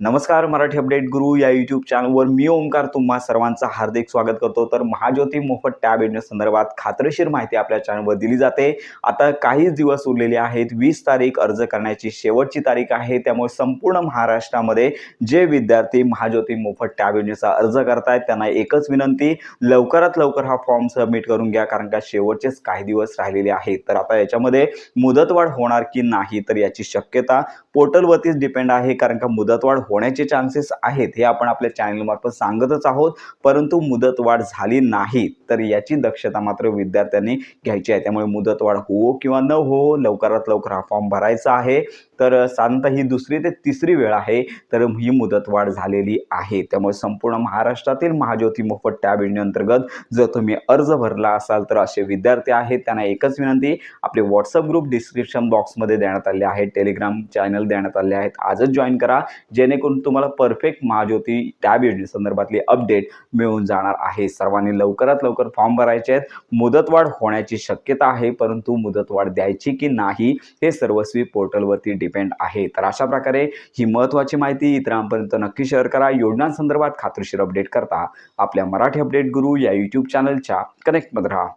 नमस्कार मराठी अपडेट गुरु या यूट्यूब चॅनलवर मी ओंकार तुम्हा सर्वांचं हार्दिक स्वागत करतो. तर महाज्योती मोफत टॅब योजनेसंदर्भात खात्रीशीर माहिती आपल्या चॅनलवर दिली जाते. आता काहीच दिवस उरलेले आहेत. वीस तारीख अर्ज करण्याची शेवटची तारीख आहे. त्यामुळे संपूर्ण महाराष्ट्रामध्ये जे विद्यार्थी महाज्योती मोफत टॅब योजनेचा अर्ज करतायत त्यांना एकच विनंती लवकरात लवकर हा फॉर्म सबमिट करून घ्या कारण का शेवटचेच काही दिवस राहिलेले आहेत. तर आता याच्यामध्ये मुदतवाढ होणार की नाही तर याची शक्यता पोर्टलवरतीच डिपेंड आहे कारण का मुदतवाढ होण्याचे चान्सेस आहेत हे आपण आपल्या चॅनलमार्फत सांगतच आहोत. परंतु मुदतवाढ झाली नाही तर याची दक्षता मात्र विद्यार्थ्यांनी घ्यायची आहे. त्यामुळे मुदतवाढ हो किंवा न हो लवकरात लवकर हा फॉर्म भरायचा आहे. तर साधारणतः ही दुसरी ते तिसरी वेळ आहे तर ही मुदतवाढ झालेली आहे. त्यामुळे संपूर्ण महाराष्ट्रातील महाज्योती मोफत टॅब योजनेअंतर्गत जर तुम्ही अर्ज भरला असाल तर असे विद्यार्थी आहेत त्यांना एकच विनंती आपले व्हॉट्सअप ग्रुप डिस्क्रिप्शन बॉक्समध्ये देण्यात आले आहेत टेलिग्राम चॅनल चॅनल देण्यात आले आहेत. आजच जॉईन करा जेणेकरून तुम्हाला परफेक्ट महाज्योती टॅब योजनेसंदर्भातली अपडेट मिळून जाणार आहे. सर्वांनी लवकरात लवकर फॉर्म भरायचे आहेत. मुदतवाढ होण्याची शक्यता आहे परंतु मुदतवाढ द्यायची की नाही हे सर्वस्वी पोर्टलवरती डिपेंड आहे. तर अशा प्रकारे ही महत्त्वाची माहिती इतरांपर्यंत नक्की शेअर करा. योजनांसंदर्भात खात्रीशीर अपडेट करता आपल्या मराठी अपडेट गुरु या यूट्यूब चॅनलच्या कनेक्टमध्ये राहा.